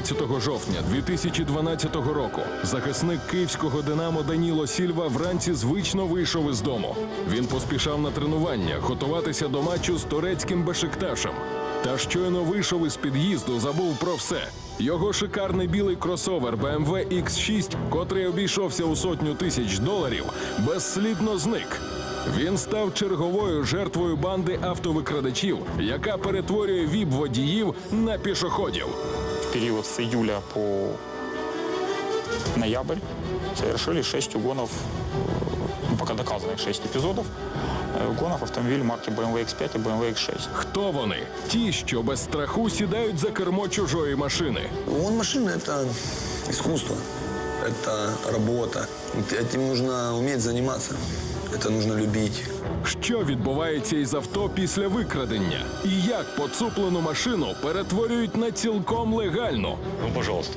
12 жовтня 2012 року захисник київського Динамо Даніло Сільва вранці звично вийшов із дому. Він поспішав на тренування готуватися до матчу з турецьким Бешикташем. Та щойно вийшов із під'їзду, забув про все. Його шикарний білий кросовер BMW X6, котрий обійшовся у сотню тисяч доларів, безслідно зник. Він став черговою жертвою банди автовикрадачів, яка перетворює віп-водіїв на пішоходів. В период с июля по ноябрь совершили 6 угонов, э, ну, пока доказанных 6 эпизодов, э, угонов автомобилей марки BMW X5 и BMW X6. Хто вони? Ті, що без страху сідають за кермо чужої машини. Он машина – это искусство, это работа. Этим нужно уметь заниматься, Это нужно любити. Що відбувається із авто після викрадення? І як поцуплену машину перетворюють на цілком легальну? Ну, пожалуйста.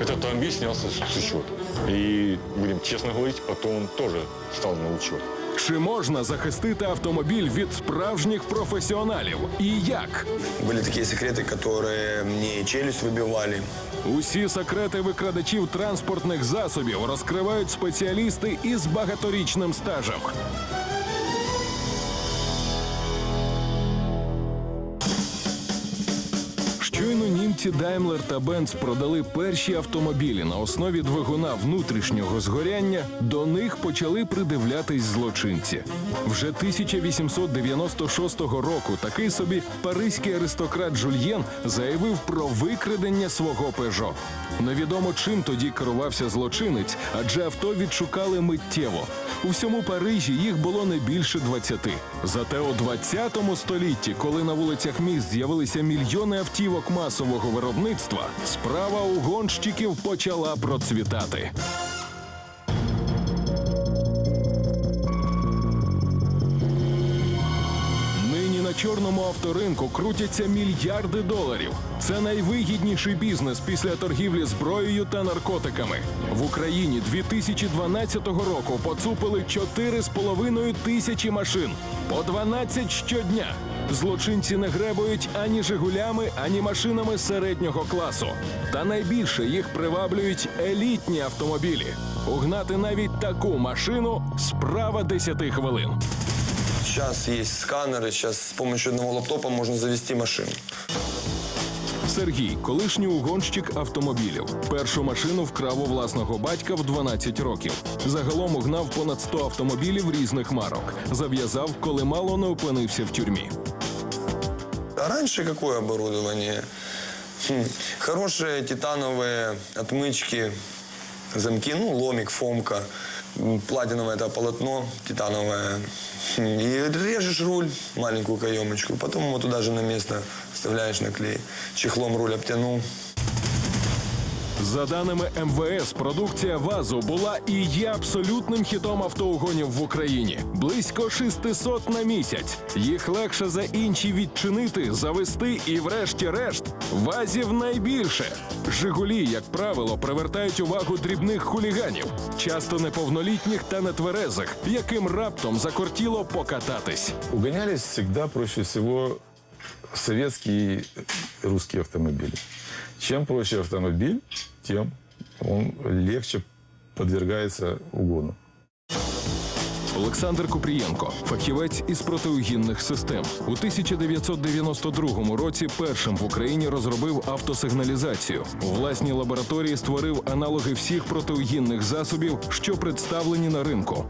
Этот автомобиль снялся с учета. И, будем честно говорить, потом он тоже стал на учет. Чи можна захистити автомобіль від справжніх професіоналів? І як? Были такие секреты, которые мне и челюсть выбивали. Усі секрети викрадачів транспортних засобів розкривають спеціалісти із багаторічним стажем. Німці Daimler та Benz продали перші автомобілі на основі двигуна внутрішнього згоряння, до них почали придивлятись злочинці. Вже 1896 року такий собі паризький аристократ Жульєн заявив про викрадення свого пежо. Невідомо чим тоді керувався злочинець, адже авто відшукали миттєво. У всьому Парижі їх було не більше 20. Зате у 20 столітті, коли на вулицях міст з'явилися мільйони автівок масового виробництва, справа угонщиків почала процвітати. Нині на чорному авторинку крутяться мільярди доларів. Це найвигідніший бізнес після торгівлі зброєю та наркотиками. В Україні 2012 року поцупили 4,5 тисячі машин, по 12 щодня. Злочинці не гребують ані жигулями, ані машинами середнього класу. Та найбільше їх приваблюють елітні автомобілі. Угнати навіть таку машину справа 10 хвилин. Сейчас есть сканеры, сейчас с помощью одного лаптопа можно завести машину. Сергій, колишній угонщик автомобілів. Першу машину вкрав у власного батька в 12 років. Загалом угнав понад 100 автомобілів різних марок. Зав'язав, коли мало не опинився в тюрмі. А раньше какое оборудование? Хм, Хорошие титановые отмычки, замки, ну, ломик, фомка. М, Платиновое это полотно титановое. Хм, И режешь руль, маленькую каемочку, потом его туда же на место вставляешь на клей. Чехлом руль обтянул. за даними МВС, продукція ВАЗу була і є абсолютним хітом автоугонів в Україні. Близько 600 на місяць. Їх легше за інші відчинити, завести і, врешті-решт, вазів найбільше. Жигулі, як правило, привертають увагу дрібних хуліганів, часто неповнолітніх та нетверезих, яким раптом закортіло покататись. Угонялись всегда проще всего советские русские автомобили. Чем проще автомобиль, тем он легче подвергается угону. Олександр Купрієнко, фахівець із протиугінних систем, у 1992 році першим в Україні розробив автосигналізацію. У власній лабораторії створив аналоги всіх протиугінних засобів, що представлені на ринку.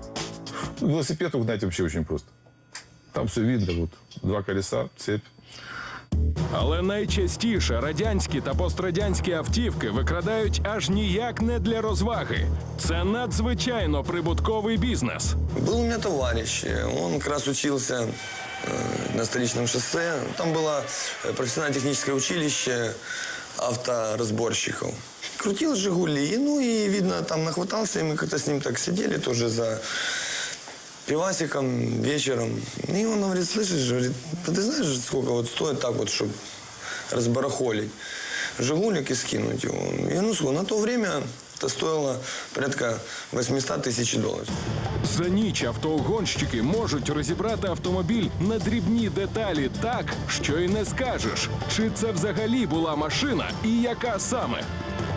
Велосипед угнать вообще очень просто. Там все видно, вот два колеса, цепь. Але найчастіше радянські та пострадянські автівки викрадають аж ніяк не для розваги. Це надзвичайно прибутковий бізнес. Был у меня товарищ, э, он как раз учился э, на столичном шоссе. Там было э, профессионально-техническое училище авторазборщиков. Крутил «Жигули», ну и, видно, там нахватался, и мы как-то с ним так сидели тоже за пивасиком вечером. И он говорит, слышишь, говорит, «Да ты знаешь, сколько вот стоит так вот, чтобы разбарахолить? Жигулик и скинуть его. Я ну, сколько, на то время Это стоило порядка 800 тысяч долларов. За ніч автоугонщики можуть розібрати автомобіль на дрібні деталі так, що й не скажеш, чи це взагалі була машина і яка саме.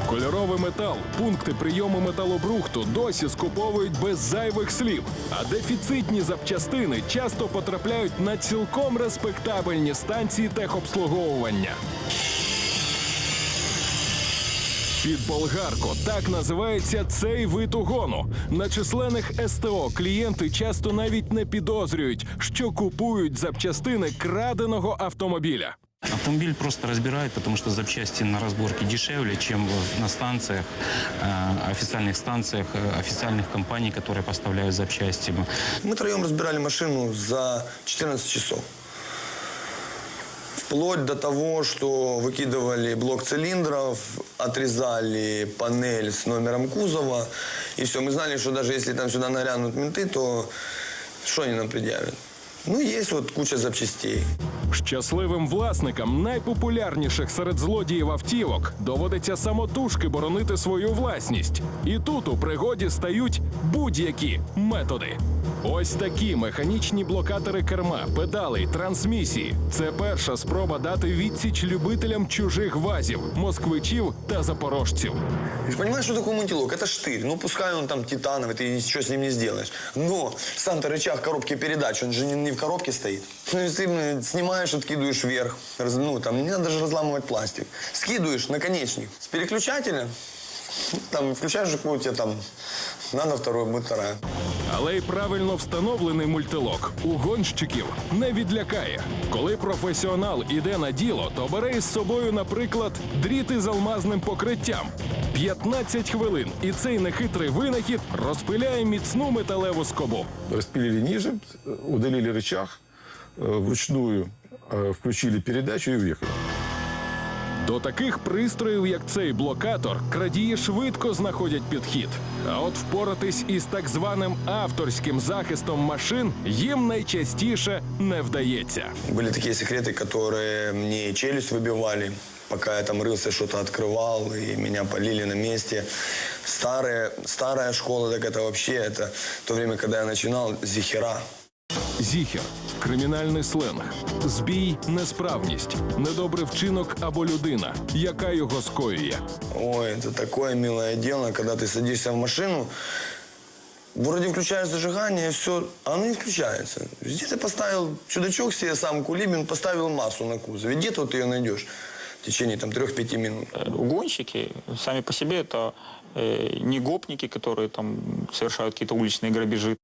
Кольоровий метал, пункти прийому металобрухту досі скуповують без зайвих слів, а дефіцитні запчастини часто потрапляють на цілком респектабельні станції техобслуговування. Під болгарку так називається цей вид угону. На численних СТО клієнти часто навіть не підозрюють, що купують запчастини краденого автомобіля. Автомобиль просто разбирают, потому что запчасти на разборке дешевле, чем на станциях, э, официальных станциях, э, официальных компаний, которые поставляют запчасти. Мы троем разбирали машину за 14 часов. Вплоть до того, что выкидывали блок цилиндров, отрезали панель с номером кузова. И все, мы знали, что даже если там сюда нагрянут менты, то что они нам предъявят? Ну, есть вот куча запчастей. Щасливим власникам найпопулярніших серед злодіїв автівок доводиться самотужки боронити свою власність. І тут у пригоді стають будь-які методи. Ось такі механічні блокатори керма, педалей, трансмісії. Це перша спроба дати відсіч любителям чужих вазів, москвичів та запорожців. Ты же понимаешь, что такое мультилок? Это штырь. Ну, пускай он там титановый, ты ничего с ним не сделаешь. Но сам-то рычаг коробки передач, он же не, не в коробке стоит. Ну, если ты снимаешь, откидываешь вверх, раз- ну, там не надо даже разламывать пластик. Скидываешь наконечник с переключателя, там, включаешь же какую тебе там, надо второй, будет вторая. Але й правильно встановлений мультилок у гонщиків не відлякає. Коли професіонал іде на діло, то бере із собою, наприклад, дріти з алмазним покриттям. 15 хвилин, і цей нехитрий винахід розпиляє міцну металеву скобу. Распилили ниже, э, удалили рычаг, э, вручную э, включили передачу и въехали. До таких пристроїв, як цей блокатор, крадії швидко знаходять підхід. А от впоратись із так званим авторським захистом машин їм найчастіше не вдається. Были такие секреты, которые мне челюсть выбивали, пока я там рылся, что-то открывал, и меня полили на месте. Старая, старая школа, так это вообще, это то время, когда я начинал, зихера. Зіхер кримінальний сленг, збій, несправність, недобрий вчинок або людина, яка його скоює. Ой, это такое милое дело, когда ты садишься в машину, вроде включаешь зажигание, и все, а оно не включается. Везде ты поставил чудачок себе сам, Кулибин, поставил массу на кузов. Где-то вот ты ее найдешь в течение там 3-5 минут. Э, Угонщики сами по себе это э, не гопники, которые там совершают какие-то уличные грабежи.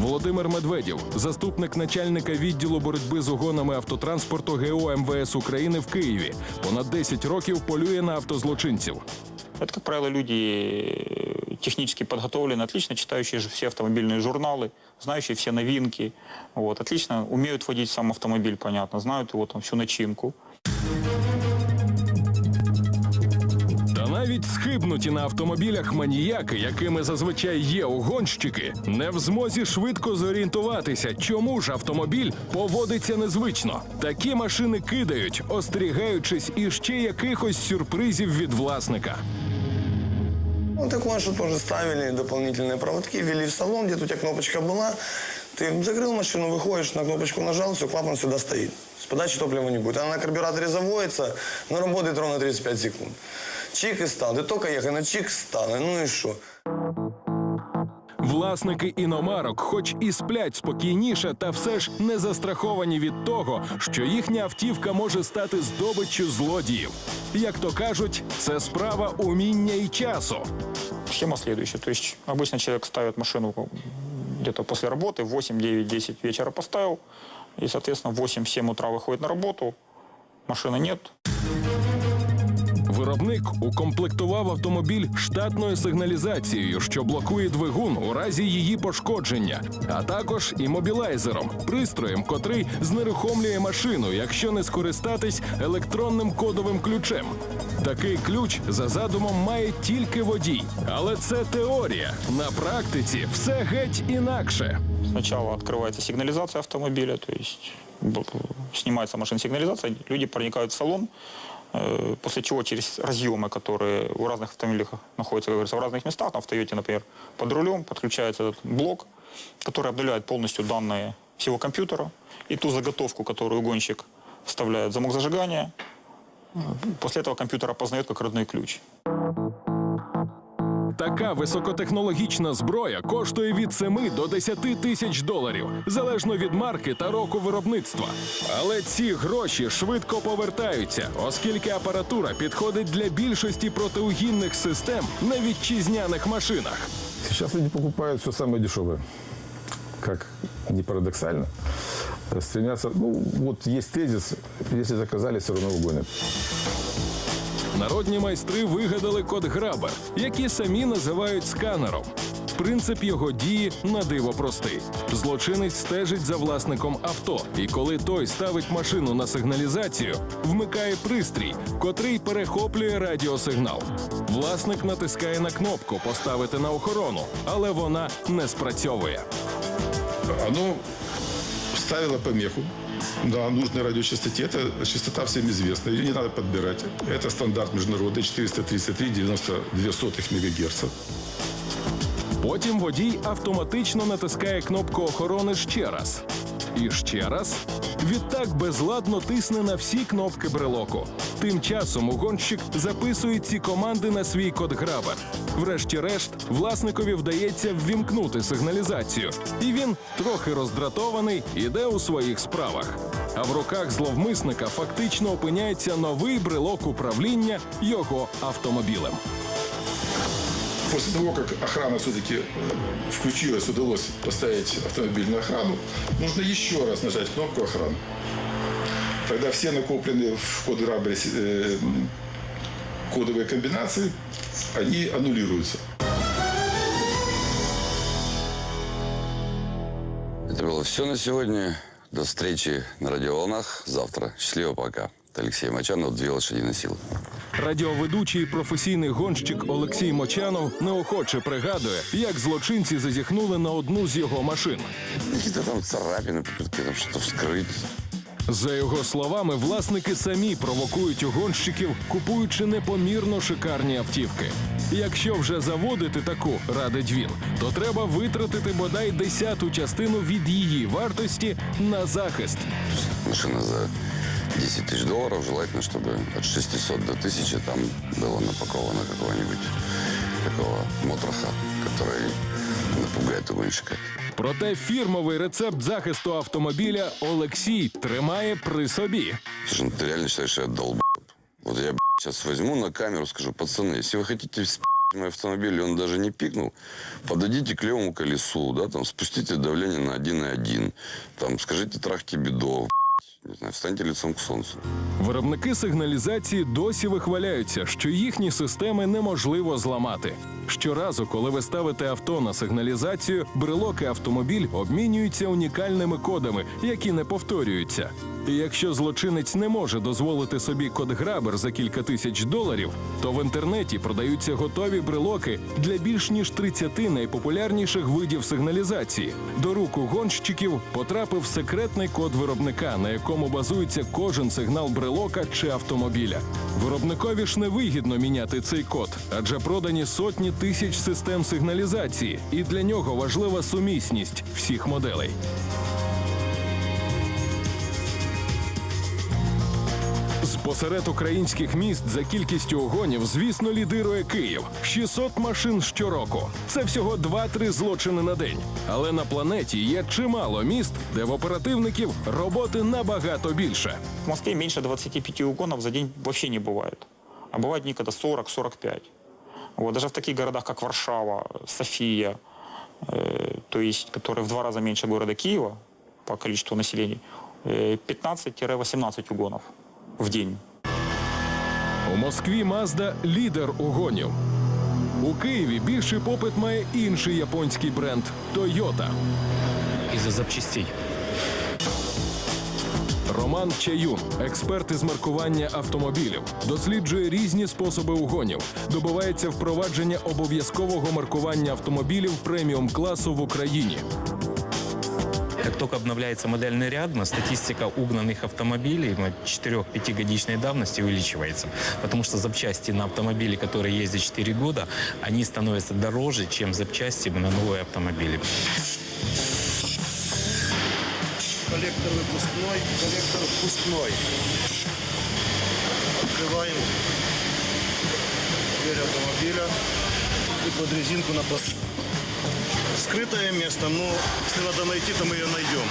Володимир Медведєв, заступник начальника відділу боротьби з угонами автотранспорту ГО МВС України в Києві, понад 10 років полює на автозлочинців. Это, как правило, люди э, технически подготовленные, отлично читающие же все автомобильные журналы, знающие все новинки, вот, отлично умеют водить сам автомобиль, понятно, знают его там всю начинку. навіть схибнуті на автомобілях маніяки, якими зазвичай є угонщики, не в змозі швидко зорієнтуватися, чому ж автомобіль поводиться незвично. Такі машини кидають, остерігаючись іще якихось сюрпризів від власника. Ну, так Машу тоже ставили дополнительные проводки, ввели в салон, где-то у тебя кнопочка была. Ты закрыл машину, выходишь, на кнопочку нажал, все, клапан сюда стоит. С подачи топлива не будет. Она на карбюраторе заводится, но работает ровно 35 секунд. Чик и стал. Ты только ехай на чик стал. Ну и что? Власники іномарок, хоч і сплять спокійніше, та все ж не застраховані від того, що їхня автівка може стати здобиччю злодіїв. Як то кажуть, це справа уміння і часу. Схема следующая. То есть обычно человек ставит машину где-то после работы, в 8, 9, 10 вечера поставил, и, соответственно, в 8-7 утра выходит на работу, машины нет, Виробник укомплектував автомобіль штатною сигналізацією, що блокує двигун у разі її пошкодження, а також імобілайзером, пристроєм, котрий знерухомлює машину, якщо не скористатись електронним кодовим ключем. Такий ключ за задумом має тільки водій, але це теорія. На практиці все геть інакше. Сначала открывается сигнализация автомобиля, то есть б- снимается машина сигнализация, люди проникают в салон, После чего через разъемы, которые у разных автомобилей находятся, как говорится, в разных местах, там в Toyota, например, под рулем подключается этот блок, который обновляет полностью данные всего компьютера и ту заготовку, которую гонщик вставляет в замок зажигания. После этого компьютер опознает как родной ключ. Така високотехнологічна зброя коштує від 7 до 10 тисяч доларів, залежно від марки та року виробництва. Але ці гроші швидко повертаються, оскільки апаратура підходить для більшості протиугінних систем на вітчизняних машинах. Сейчас люди покупают все самое дешевое. Как не парадоксально. Стремятся, ну, вот есть тезис, если заказали, все равно угонят. Народні майстри вигадали код Грабер, який самі називають сканером. Принцип його дії на диво простий. Злочинець стежить за власником авто, і коли той ставить машину на сигналізацію, вмикає пристрій, котрий перехоплює радіосигнал. Власник натискає на кнопку поставити на охорону, але вона не спрацьовує. Оно ставило помеху на нужной радиочастоте. Это частота всем известна, ее не надо подбирать. Это стандарт международный 433,92 МГц. Потім водій автоматично натискає кнопку охорони ще раз. І ще раз. Відтак безладно тисне на всі кнопки брелоку. Тим часом угонщик записує ці команди на свій код грабер. Врешті-решт, власникові вдається ввімкнути сигналізацію, і він, трохи роздратований, іде у своїх справах. А в руках зловмисника фактично опиняється новий брелок управління його автомобілем. После того, как охрана все-таки включилась, удалось поставить автомобиль на охрану, нужно еще раз нажать кнопку охраны. Тогда все накопленные в код Грабере э, кодовые комбинации, они аннулируются. Это было все на сегодня. До встречи на радиоволнах завтра. Счастливо, пока. Это Алексей Мочанов, «Две лошадиные силы». Радіоведучий і професійний гонщик Олексій Мочанов неохоче пригадує, як злочинці зазіхнули на одну з його машин. Какие-то там царапины, попытки там что-то вскрыть. За його словами, власники самі провокують угонщиків, купуючи непомірно шикарні автівки. Якщо вже заводити таку, радить він, то треба витратити бодай десяту частину від її вартості на захист. Машина за 10 тысяч долларов. Желательно, чтобы от 600 до 1000 там было напаковано какого-нибудь такого мотроха, который напугает угонщика. Проте фірмовий рецепт захисту автомобіля Олексій тримає при собі. Слушай, ну ты реально считаешь, что я долб? Вот я сейчас возьму на камеру, скажу, пацаны, если вы хотите спи***ть мой автомобиль, и он даже не пикнул, подойдите к левому колесу, да, там, спустите давление на 1,1, там, скажите трахте бедов, не знаю, встаньте лицом к сонцю. Виробники сигналізації досі вихваляються, що їхні системи неможливо зламати. Щоразу, коли ви ставите авто на сигналізацію, брелок і автомобіль обмінюються унікальними кодами, які не повторюються. І якщо злочинець не може дозволити собі код грабер за кілька тисяч доларів, то в інтернеті продаються готові брелоки для більш ніж 30 найпопулярніших видів сигналізації. До рук гонщиків потрапив секретний код виробника, на якому базується кожен сигнал брелока чи автомобіля. Виробникові ж невигідно міняти цей код, адже продані сотні тисяч систем сигналізації, і для нього важлива сумісність всіх моделей. З посеред українських міст за кількістю угонів, звісно, лідирує Київ 600 машин щороку. Це всього 2-3 злочини на день. Але на планеті є чимало міст, де в оперативників роботи набагато більше. В Москве меньше 25 угонов за день вообще не бывает. А бывают дни, когда 40-45. Вот, даже в таких городах, как Варшава, София, э, то есть, которые в два раза меньше города Киева по количеству населения, э, 15-18 угонов в день. У Москві Мазда лідер угонів. У Києві більший попит має інший японський бренд Toyota. Из-за запчастей. Роман Чаюн, експерт із маркування автомобілів, досліджує різні способи угонів, добивається впровадження обов'язкового маркування автомобілів преміум класу в Україні. Как только обновляется модельный ряд, статистика угнанных автомобилей на 4-5 годичной давности увеличивается. Потому что запчасти на автомобили, которые ездят 4 года, они становятся дороже, чем запчасти на новые автомобили. Коллектор выпускной, коллектор впускной. Открываем дверь автомобиля и под резинку на пос- Скрытое место, но если надо найти, то мы ее найдем.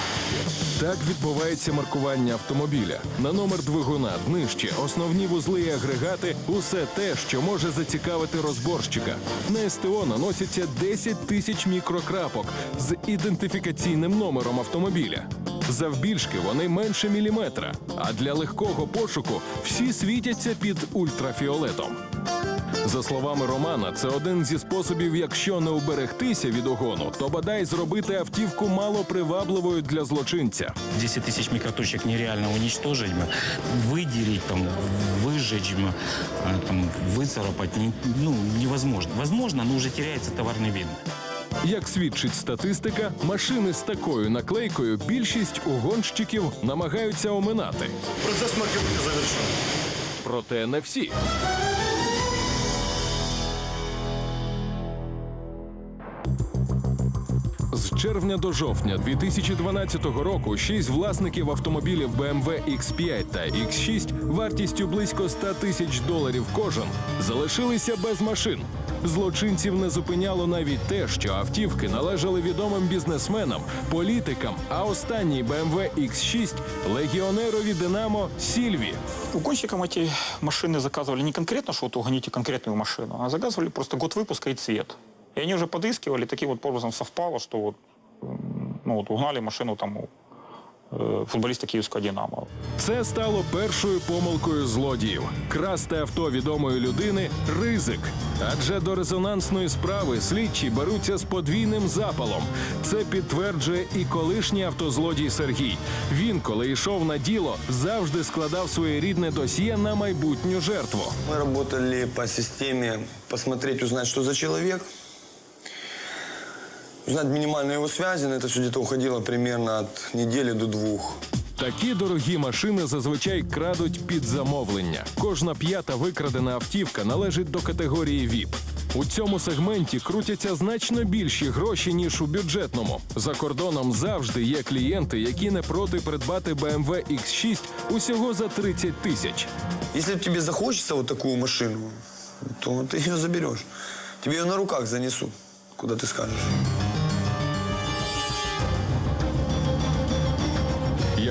Так відбувається маркування автомобіля. На номер двигуна, днище, основні вузли і агрегати усе те, що може зацікавити розборщика. На СТО наносяться 10 тисяч мікрокрапок з ідентифікаційним номером автомобіля. Завбільшки вони менше міліметра, а для легкого пошуку всі світяться під ультрафіолетом. За словами Романа, це один зі способів, якщо не уберегтися від угону, то бодай зробити автівку малопривабливою для злочинця. 10 тысяч микроточек нереально уничтожить, м, выделить, там, выжечь, м, а, там, выцарапать не- ну, невозможно. Возможно, но уже теряется товарный вид. Як свідчить статистика, машини з такою наклейкою більшість угонщиків намагаються оминати. Процесс маркировки завершен. Проте не всі. червня до жовтня 2012 року шість власників автомобілів BMW X5 та X6 вартістю близько 100 тисяч доларів кожен залишилися без машин. Злочинців не зупиняло навіть те, що автівки належали відомим бізнесменам, політикам, а останній BMW X6 – легіонерові Динамо Сільві. Угонщикам эти машины заказывали не конкретно, что вот угоните конкретную машину, а заказывали просто год выпуска и цвет. И они уже подыскивали, таким вот образом совпало, что вот, м, ну, вот угнали машину там у э, футболиста Киевского «Динамо». Це стало першою помилкою злодіїв. Красти авто відомої людини ризик. Адже до резонансної справи слідчі беруться з подвійним запалом. Це підтверджує і колишній автозлодій Сергій. Він, коли йшов на діло, завжди складав своє рідне досьє на майбутню жертву. Мы работали по системе посмотреть, узнать, что за человек. Узнать минимальные его связи. На это все где-то уходило примерно от недели до двух. Такі дорогі машини зазвичай крадуть під замовлення. Кожна п'ята викрадена автівка належить до категорії VIP. У цьому сегменті крутяться значно більші гроші ніж у бюджетному. За кордоном завжди є клієнти, які не проти придбати BMW X6 усього за 30 тисяч. Если тебе захочется вот такую машину, то ты ее заберешь. Тебе ее на руках занесут, куда ты скажешь.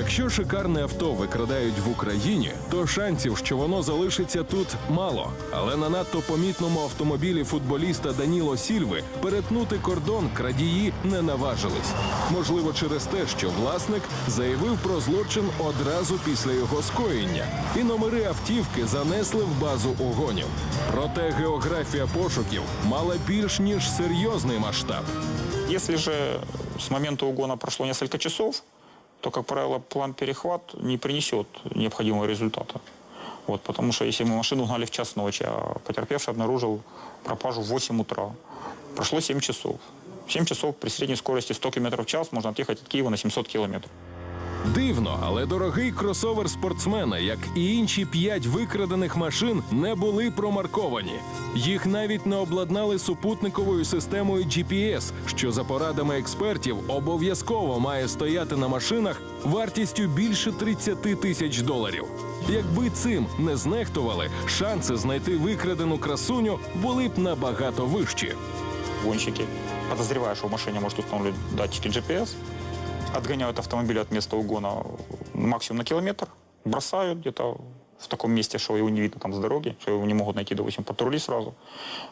Якщо шикарне авто викрадають в Україні, то шансів, що воно залишиться тут, мало. Але на надто помітному автомобілі футболіста Даніло Сільви перетнути кордон крадії не наважились. Можливо, через те, що власник заявив про злочин одразу після його скоєння, і номери автівки занесли в базу угонів. Проте географія пошуків мала більш ніж серйозний масштаб. Если же с момента угона прошло несколько часов, то, как правило, план перехват не принесет необходимого результата. Вот, потому что если мы машину угнали в час ночи, а потерпевший обнаружил пропажу в 8 утра, прошло 7 часов. 7 часов при средней скорости 100 км в час можно отъехать от Киева на 700 километров. Дивно, але дорогий кросовер спортсмена, як і інші п'ять викрадених машин, не були промарковані. Їх навіть не обладнали супутниковою системою GPS, що за порадами експертів обов'язково має стояти на машинах вартістю більше 30 тисяч доларів. Якби цим не знехтували, шанси знайти викрадену красуню були б набагато вищі. Гонщики, подозревая, что в машине может установлен датчики GPS, отгоняют автомобиль от места угона максимум на километр, бросают где-то в таком месте, что его не видно там с дороги, что его не могут найти, допустим, патрули сразу.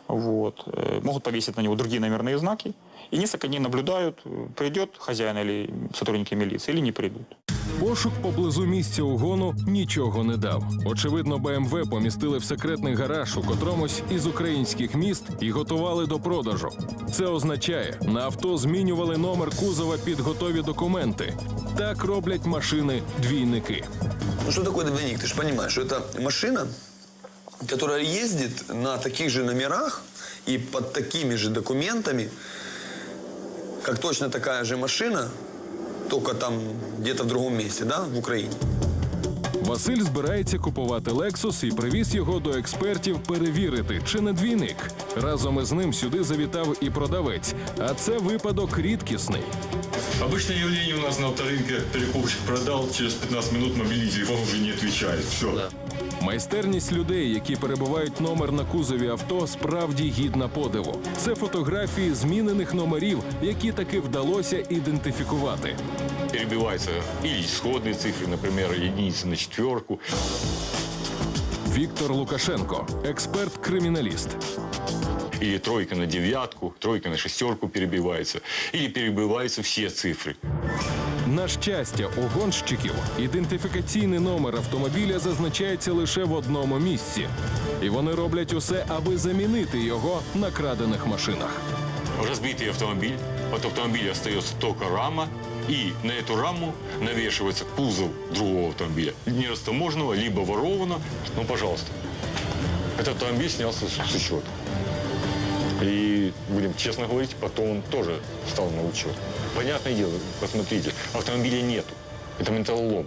Вот. Э, Могут повесить на него другие номерные знаки. И несколько дней наблюдают, э, придет хозяин или сотрудники милиции, или не придут. Пошук поблизу місця угону нічого не дав. Очевидно, БМВ помістили в секретний гараж у котромусь із українських міст і готували до продажу. Це означає, на авто змінювали номер кузова під готові документи. Так роблять машини двійники. Ну что такое двойник? Ты же понимаешь, что это машина, которая ездит на таких же номерах и под такими же документами, как точно такая же машина, только там где-то в другом месте, да, в Украине. Василь збирається купувати Лексус і привіз його до експертів перевірити, чи не двійник. Разом із ним сюди завітав і продавець. А це випадок рідкісний. Обычное явление у нас на авторынке. Перекупщик продал, через 15 минут мобильный телефон уже не отвечает. Все. Майстерність людей, які перебувають номер на кузові авто, справді гідна подиву. Це фотографії змінених номерів, які таки вдалося ідентифікувати. Перебиваются или исходные цифры, например, единицы на четверку. Віктор Лукашенко, експерт-криміналіст. Или тройка на девятку, тройка на шестерку перебивается. Или перебиваются все цифры. На щастя, у гонщиків ідентифікаційний номер автомобіля зазначається лише в одному місці, і вони роблять усе, аби замінити його на крадених машинах. Разбитый автомобиль. От автомобиля остается только рама. И на эту раму навешивается кузов другого автомобиля. Нерастаможенного, либо ворованного. Ну, пожалуйста. Этот автомобиль снялся с, с учета. И, будем честно говорить, потом он тоже стал на учет. Понятное дело, посмотрите, автомобиля нету. Это металлолом.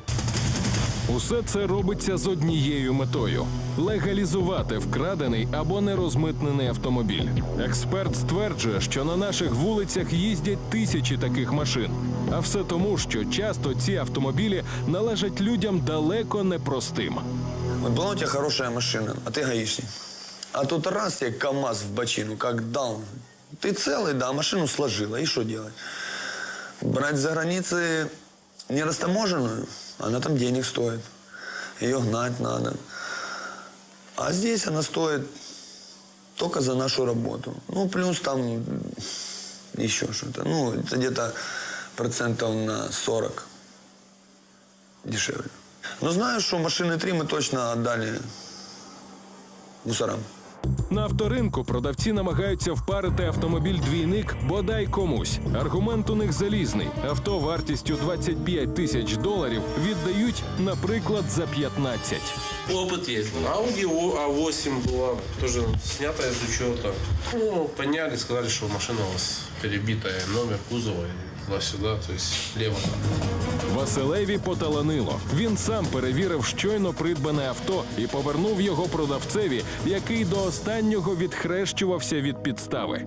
Усе це робиться з однією метою легалізувати вкрадений або нерозмитнений автомобіль. Експерт стверджує, що на наших вулицях їздять тисячі таких машин. А все тому, що часто ці автомобілі належать людям далеко не простим. Вот была у тебя хорошая машина, а ты гаишник. А тут раз тебе КАМАЗ в бочину, как дал. Ты целый, да, машину сложила, и что делать? Брать за границы нерастаможенную, она там денег стоит. Ее гнать надо. А здесь она стоит только за нашу работу. Ну, плюс там еще что-то. Ну, это где-то процентов на 40 дешевле. Но знаю, что машины три мы точно отдали мусорам. На авторинку продавці намагаються впарити автомобіль-двійник бодай комусь. Аргумент у них залізний. Авто вартістю 25 тисяч доларів віддають, наприклад, за 15. Опыт есть. Audi А8 была тоже снятая с учета. Ну, поняли, сказали, что машина у вас перебитая, номер кузова и туда-сюда, то есть лево. Василеві поталанило. Він сам перевірив щойно придбане авто і повернув його продавцеві, який до останнього відхрещувався від підстави.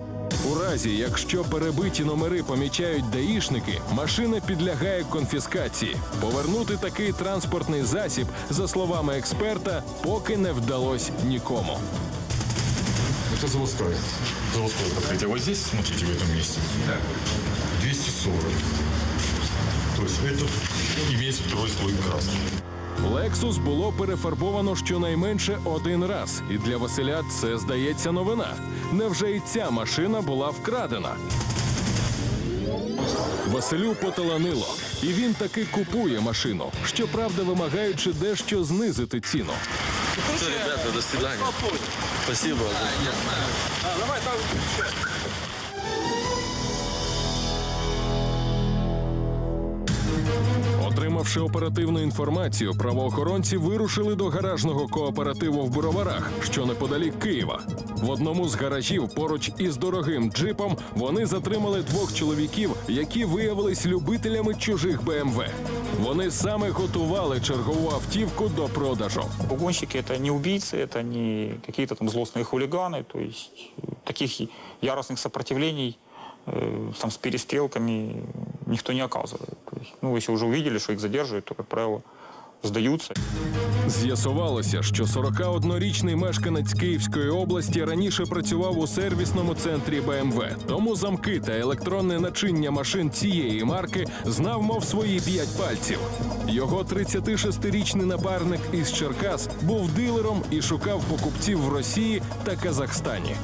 У разі, якщо перебиті номери помічають даїшники, машина підлягає конфіскації. Повернути такий транспортний засіб, за словами експерта, поки не вдалось нікому. Это заводская. Заводское покрытие. Вот здесь, смотрите, в этом месте. 240. То есть этот имеет второй слой краски. Лексус було перефарбовано щонайменше один раз, і для Василя це здається новина. Невже і ця машина була вкрадена? Василю поталанило, і він таки купує машину, щоправда, вимагаючи дещо знизити ціну. Все, ребята, до свидания. Спасибо. Отримавши оперативну інформацію, правоохоронці вирушили до гаражного кооперативу в Броварах, що неподалік Києва. В одному з гаражів поруч із дорогим джипом вони затримали двох чоловіків, які виявились любителями чужих БМВ. Вони саме готували чергову автівку до продажу. Угонщики это не убийцы, это не какие-то там злостные хулиганы. То есть э, таких и яростных сопротивлений э, там, с перестрелками никто не оказывает. Ну, если уже увидели, что их задерживают, то, как правило, сдаются. З'ясувалося, що 41-річний мешканець Київської області раніше працював у сервісному центрі БМВ. Тому замки та електронне начиння машин цієї марки знав, мов свої п'ять пальців. Його 36-річний напарник із Черкас був дилером і шукав покупців в Росії та Казахстані.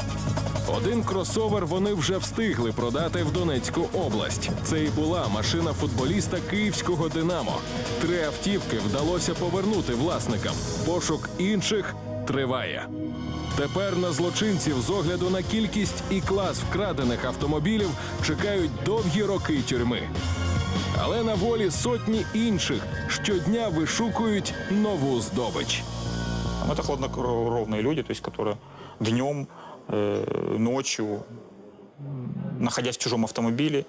Один кросовер вони вже встигли продати в Донецьку область. Це і була машина футболіста київського Динамо. Три автівки вдалося повернути власникам. Пошук інших триває. Тепер на злочинців з огляду на кількість і клас вкрадених автомобілів чекають довгі роки тюрми. Але на волі сотні інших щодня вишукують нову здобич. Там Это хладнокровные люди, то есть, которые днем, э, ночью, находясь в чужом автомобиле,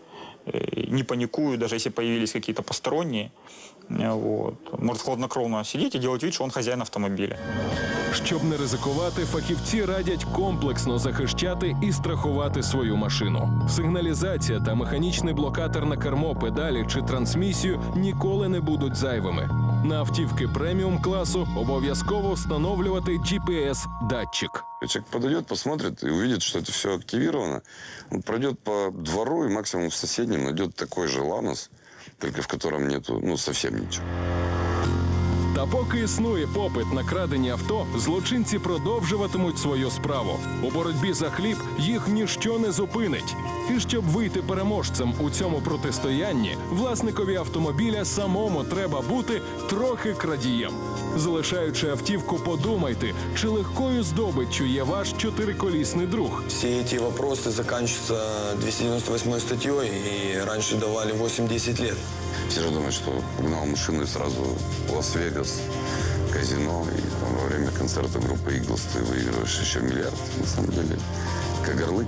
э, не паникует, даже если появились какие-то посторонние. Э, Вот. Может хладнокровно сидеть и делать вид, что он хозяин автомобиля. Щоб не ризикувати, фахівці радять комплексно захищати і страхувати свою машину. Сигналізація та механічний блокатор на кермо, педалі чи трансмісію ніколи не будуть зайвими. На автівки преміум класу обов'язково встановлювати GPS-датчик. Человек подойдет, посмотрит и увидит, что это все активировано. Он пройдет по двору и максимум в соседнем найдет такой же Ланос, только в котором нету, ну, совсем ничего. Та поки існує попит на крадені авто, злочинці продовжуватимуть свою справу. У боротьбі за хліб їх ніщо не зупинить. І щоб вийти переможцем у цьому протистоянні, власникові автомобіля самому треба бути трохи крадієм. Залишаючи автівку, подумайте, чи легкою здобиччю є ваш чотириколісний друг. Все эти вопросы заканчиваются 298 статьей, и раньше давали 8-10 лет. Все же думают, что угнал машину и сразу в Лас-Вегас, казино, и там, во время концерта группы Иглс ты выигрываешь еще миллиард. На самом деле, Кагарлык.